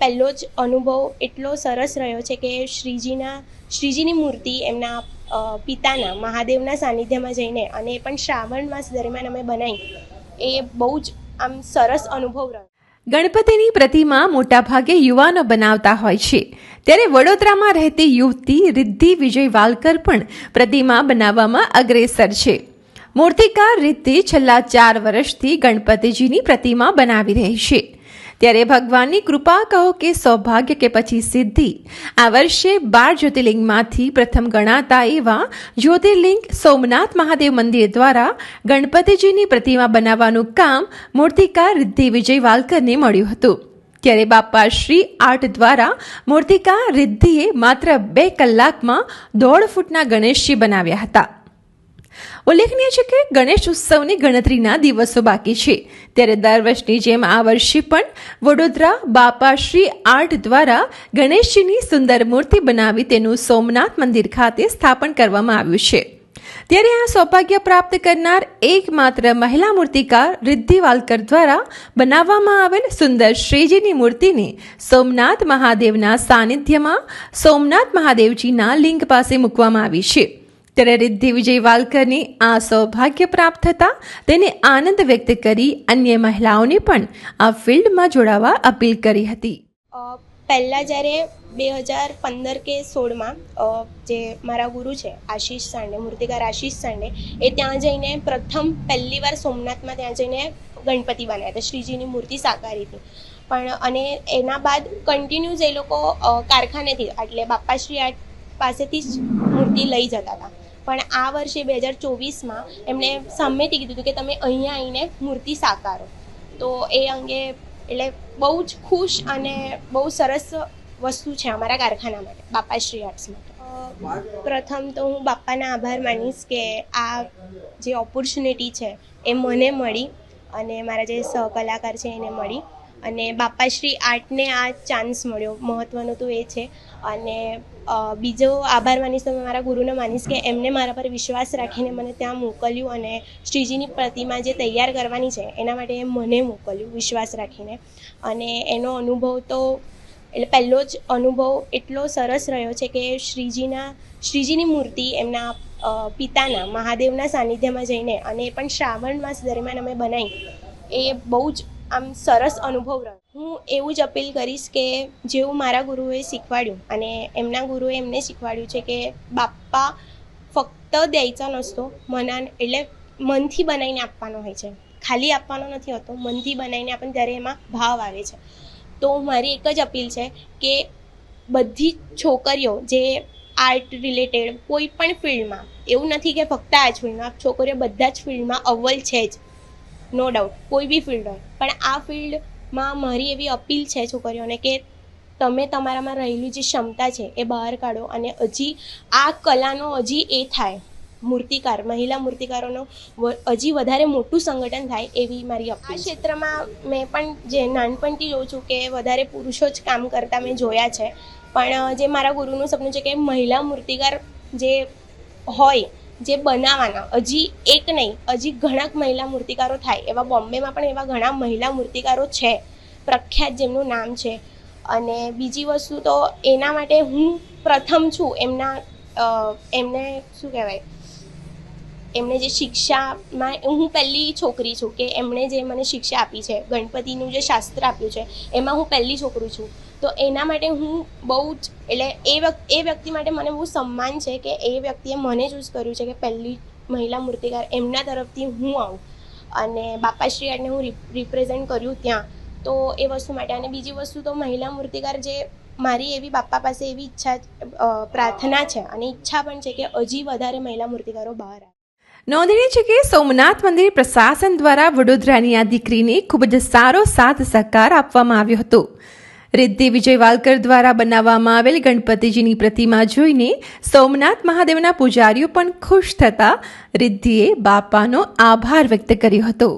પહેલો જ અનુભવ એટલો સરસ રહ્યો છે કે શ્રીજીના, શ્રીજીની મૂર્તિ એમના પિતાના, મહાદેવના સાનિધ્યમાં જઈને અને એ પણ શ્રાવણ માસ દરમિયાન અમે બનાવી. એ બહુ જ આમ સરસ અનુભવ રહ્યો. ગણપતિની પ્રતિમા મોટાભાગે યુવાનો બનાવતા હોય છે. ત્યારે વડોદરામાં રહેતી યુવતી રિદ્ધિ વિજય વાલકર પણ પ્રતિમા બનાવવામાં અગ્રેસર છે. મૂર્તિકાર રિદ્ધિ છેલ્લા ચાર વર્ષથી ગણપતિજીની પ્રતિમા બનાવી રહી છે. ત્યારે ભગવાનની કૃપા કહો કે સૌભાગ્ય કે પછી સિદ્ધિ. આ વર્ષે બાર જ્યોતિર્લિંગમાંથી પ્રથમ ગણાતા એવા જ્યોતિર્લિંગ સોમનાથ મહાદેવ મંદિર દ્વારા ગણપતિજીની પ્રતિમા બનાવવાનું કામ મૂર્તિકાર રિદ્ધિ વિજય વાલકરને મળ્યું હતું. ત્યારે બાપા શ્રી આર્ટ દ્વારા મૂર્તિકા રિદ્ધિએ માત્ર બે કલાકમાં દોઢ ફૂટના ગણેશજી બનાવ્યા હતા. ઉલ્લેખનીય છે કે ગણેશ ઉત્સવની ગણતરીના દિવસો બાકી છે. ત્યારે દર વર્ષની જેમ આ વર્ષે પણ વડોદરા, બાપા શ્રી આર્ટ દ્વારા ગણેશજીની સુંદર મૂર્તિ બનાવી તેનું સોમનાથ મંદિર ખાતે સ્થાપન કરવામાં આવ્યું છે. ત્યારે આ સૌભાગ્ય પ્રાપ્ત કરનાર એકમાત્ર મહિલા મૂર્તિકાર રિદ્ધિ વાલકર દ્વારા બનાવવામાં આવેલ સુંદર શ્રીજીની મૂર્તિને સોમનાથ મહાદેવના સાનિધ્યમાં સોમનાથ મહાદેવજીના લિંગ પાસે મૂકવામાં આવી છે. ત્યારે રિદ્ધિ વિજય વાલકરની આ સૌભાગ્ય પ્રાપ્ત થતાં તેને આનંદ વ્યક્ત કરી અન્ય મહિલાઓને પણ આ ફિલ્ડમાં જોડાવા અપીલ કરી હતી પહેલાં જ્યારે બે હજાર પંદર કે સોળમાં જે મારા ગુરુ છે આશીષ સાંડે મૂર્તિકાર આશીષ સાંડે એ ત્યાં જઈને પ્રથમ પહેલી વાર સોમનાથમાં ત્યાં જઈને ગણપતિ બનાવ્યા હતા શ્રીજીની મૂર્તિ સાકારી હતી પણ અને એના બાદ કન્ટિન્યુઝ એ લોકો કારખાનેથી એટલે બાપાશ્રી આર્ટ પાસેથી જ મૂર્તિ લઈ જતા હતા પણ આ વર્ષે બે હજાર ચોવીસમાં એમણે સામેથી કીધું હતું કે તમે અહીંયા આવીને મૂર્તિ સાકારો. તો એ અંગે એટલે બહુ જ ખુશ અને બહુ સરસ વસ્તુ છે અમારા કારખાના માટે બાપાશ્રી આર્ટ્સ માટે. પ્રથમ તો હું બાપાના આભાર માનીશ કે આ જે ઓપોર્ચ્યુનિટી છે એ મને મળી અને મારા જે સહકલાકાર છે એને મળી. અને બાપાશ્રી આર્ટને આ ચાન્સ મળ્યો. મહત્ત્વનું તો એ છે. અને બીજો આભાર માનીશ તો મારા ગુરુને માનીશ કે એમને મારા પર વિશ્વાસ રાખીને મને ત્યાં મોકલ્યું અને શ્રીજીની પ્રતિમા જે તૈયાર કરવાની છે, એના માટે એ મને મોકલ્યું વિશ્વાસ રાખીને. અને એનો અનુભવ તો, એટલે પહેલો જ અનુભવ એટલો સરસ રહ્યો છે કે શ્રીજીના, શ્રીજીની મૂર્તિ એમના પિતાના, મહાદેવના સાનિધ્યમાં જઈને અને એ પણ શ્રાવણ માસ દરમિયાન અમે બનાવી. એ બહુ જ આમ સરસ અનુભવ રહ્યો. હું એવું જ અપીલ કરીશ કે જેવું મારા ગુરુએ શીખવાડ્યું અને એમના ગુરુએ એમને શીખવાડ્યું છે કે બાપ્પા ફક્ત દ્યાયचा નસતો મના એટલે મનથી બનાવીને આપવાનો હોય છે. ખાલી આપવાનો નથી હોતો, મનથી બનાવીને આપણને ત્યારે એમાં ભાવ આવે છે. તો મારી એક જ અપીલ છે કે બધી છોકરીઓ જે આર્ટ રિલેટેડ કોઈ પણ ફિલ્ડમાં, એવું નથી કે ફક્ત આ જ ફિલ્ડમાં છોકરીઓ બધા જ ફિલ્ડમાં અવ્વલ છે જ. નો ડાઉટ કોઈ બી ફિલ્ડ હોય. પણ આ ફિલ્ડમાં મારી એવી અપીલ છે છોકરીઓને કે તમે તમારામાં રહેલી જે ક્ષમતા છે એ બહાર કાઢો અને હજી આ કલાનો હજી એ થાય. મૂર્તિકાર, મહિલા મૂર્તિકારોનો હજી વધારે મોટું સંગઠન થાય એવી મારી આ ક્ષેત્રમાં મેં પણ જે નાનપણથી જોઉં છું કે વધારે પુરુષો જ કામ કરતા મેં જોયા છે. પણ જે મારા ગુરુનું સપનું છે કે મહિલા મૂર્તિકાર જે હોય જે બનાવવાના હજી એક નહીં, હજી ઘણા મહિલા મૂર્તિકારો થાય. એવા બોમ્બેમાં પણ એવા ઘણા મહિલા મૂર્તિકારો છે. પ્રખ્યાત જેમનું નામ છે. અને બીજી વસ્તુ તો એના માટે હું પ્રથમ છું એમના એમને શું કહેવાય? એમને જે શિક્ષામાં, હું પહેલી છોકરી છું કે એમણે જે મને શિક્ષા આપી છે, ગણપતિનું જે શાસ્ત્ર આપ્યું છે, એમાં હું પહેલી છોકરી છું. તો એના માટે હું બહુ જ, એટલે એ એ વ્યક્તિ માટે મને બહુ સન્માન છે કે એ વ્યક્તિએ મને ચૂઝ કર્યું છે કે પહેલી મહિલા મૂર્તિકાર એમના તરફથી હું આવું. અને બાપાશ્રી આર્ટને હું રિપ્રેઝેન્ટ કર્યું ત્યાં. તો એ વસ્તુ માટે અને બીજી વસ્તુ તો મહિલા મૂર્તિકાર જે મારી એવી બાપા પાસે એવી ઈચ્છા પ્રાર્થના છે અને ઈચ્છા પણ છે કે હજી વધારે મહિલા મૂર્તિકારો બહાર આવે. નોંધનીય છે કે સોમનાથ મંદિર પ્રશાસન દ્વારા વડોદરાની આ દીકરીને ખૂબ જ સારો સાથ સહકાર આપવામાં આવ્યો હતો. રિદ્ધિ વિજય વાલકર દ્વારા બનાવવામાં આવેલ ગણપતિજીની પ્રતિમા જોઈને સોમનાથ મહાદેવના પૂજારીઓ પણ ખુશ થતા રિદ્ધિએ બાપાનો આભાર વ્યક્ત કર્યો હતો.